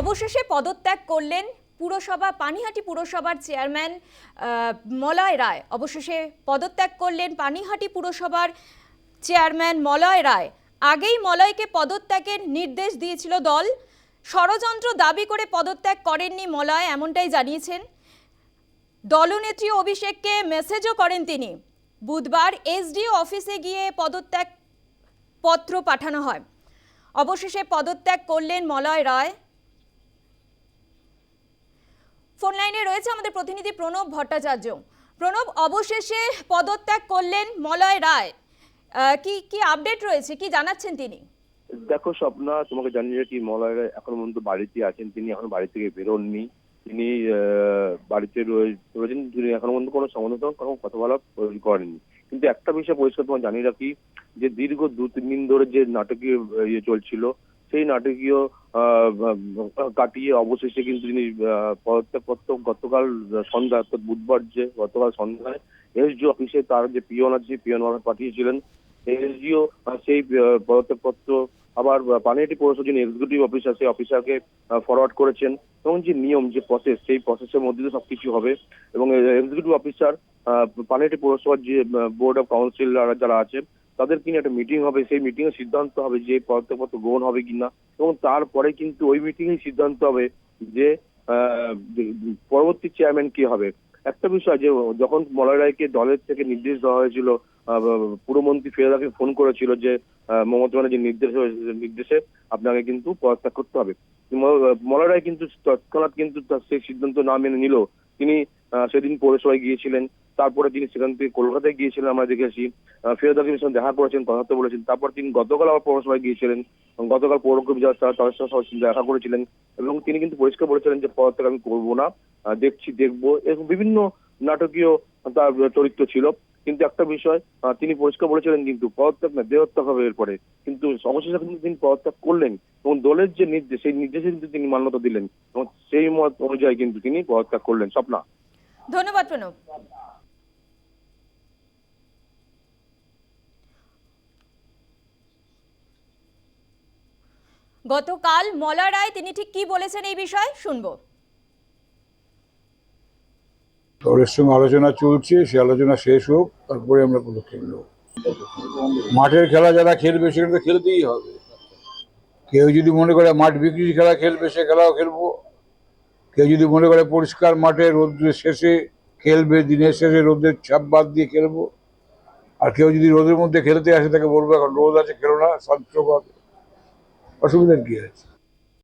অবশেষে পদত্যাগ করলেন পুরসভা, পানিহাটি পুরসভার চেয়ারম্যান মলয় রায়। অবশেষে পদত্যাগ করলেন পানিহাটি পুরসভার চেয়ারম্যান মলয় রায়। আগেই মলয়কে পদত্যাগের নির্দেশ দিয়েছিল দল। ষড়যন্ত্র দাবি করে পদত্যাগ করেননি মলয়, এমনটাই জানিয়েছেন। দলনেত্রী অভিষেককে মেসেজও করেন তিনি। বুধবার এসডিও অফিসে গিয়ে পদত্যাগ পত্র পাঠানো হয়। অবশেষে পদত্যাগ করলেন মলয় রায় ফোন লাইনে রয়েছে আমাদের প্রতিনিধি প্রণব ভট্টাচার্য। প্রণব, অবশেষে পদত্যাগ করলেন মলয় রায়। কি কি আপডেট রয়েছে? কি জানাচ্ছেন তিনি? দেখো, স্বপ্না, তোমাকে জানিয়ে কি মলয় রায় এখন পর্যন্ত বাড়িতে আছেন। তিনি এখন বাড়ি থেকে বেরোননি। তিনি বাড়িতে রয়েছেন। তিনি এখনও পর্যন্ত কোনো সমাধান কোনো কথা বলা করেননি। কিন্তু একটা বিষয় পরিষ্কার তোমার জানিয়ে রাখি, যে দীর্ঘ দু তিন দিন ধরে যে নাটকীয় ইয়ে চলছিল সেই নাটকীয় কাটিয়ে অবশেষে কিন্তু তিনি পদত্যাগপত্র গতকাল সন্ধ্যা অর্থাৎ বুধবার যে, গতকাল সন্ধ্যায় এসডি অফিসে তার যে পিয়ন আছে পিয়ন পাঠিয়েছিলেন। এসডিও সেই পদত্যাগপত্র আবার পানিহাটি পৌরসভা যিনি এক্সিকিউটিভ অফিসার সেই অফিসারকে ফরওয়ার্ড করেছেন। এবং যে নিয়ম, যে প্রসেস সেই প্রসেসের মধ্যে সবকিছু হবে। এবং এক্সিকিউটিভ অফিসার পানিহাটি পৌরসভার যে বোর্ড অফ কাউন্সিল যারা আছে তাদের কি একটা মিটিং হবে, সেই মিটিং এ সিদ্ধান্ত হবে যে পদত্যাগপত্র গ্রহণ হবে কিনা। এবং তারপরে কিন্তু ওই মিটিং এ সিদ্ধান্ত হবে যে পরবর্তী চেয়ারম্যান কি হবে। একটা বিষয় যে, যখন মলয় রায়কে দলের থেকে নির্দেশ দেওয়া হয়েছিল পুরমন্ত্রী ফেরাদাকে ফোন করেছিল যে মমতা ব্যানার্জির নির্দেশ, নির্দেশে আপনাকে কিন্তু পদত্যাগ করতে হবে। মলয় রায় কিন্তু তৎক্ষণাৎ কিন্তু সেই সিদ্ধান্ত না মেনে নিল। তিনি সেদিন পৌরসভায় গিয়েছিলেন। তারপরে তিনি সেখান থেকে কলকাতায় গিয়েছিলেন আমরা দেখেছি আহ, ফেরদাকে সঙ্গে দেখা করেছেন কথা বলেছেন। তারপর তিনি গতকাল আবার পৌরসভায় গিয়েছিলেন গতকাল তারা তাদের সঙ্গে দেখা করেছিলেন এবং তিনি কিন্তু পরিষ্কার বলেছিলেন যে পদত্যাগ আমি করব না দেখছি দেখব এরকম বিভিন্ন নাটকীয় তার চরিত্র ছিল। কিন্তু একটা বিষয় তিনি পরিষ্কার বলেছিলেন কিন্তু পদত্যাগ না দেহত্যাগ হবে এরপরে। কিন্তু অবশেষে কিন্তু তিনি পদত্যাগ করলেন এবং দলের যে নির্দেশ সেই নির্দেশে কিন্তু তিনি মান্যতা দিলেন এবং সেই মত অনুযায়ী কিন্তু তিনি পদত্যাগ করলেন স্বপ্না। ধন্যবাদ প্রণব। গতকাল মলয় রায় তিনি ঠিক কি বলেছেন এই বিষয়ে শুনব। দলের সঙ্গে আলোচনা চলছে, সে আলোচনা শেষ হোক, তারপরে আমরা পদক্ষেপ নেব। মাঠের খেলা যারা খেলবে, সেখানে খেলতেই হবে। কেউ যদি মনে করে মাঠ বিক্রির খেলা খেলবে, সে খেলাও খেলব। কেউ যদি মনে করে পরিষ্কার মাঠে রোদ্রের শেষে খেলবে, দিনের শেষে রোদের ছাপ বাদ দিয়ে খেলব। আর কেউ যদি রোদের মধ্যে খেলতে আসে, তাকে বলব, এখন রোদ আছে, খেলো না শান্তভাবে অসুবিধার কি আছে?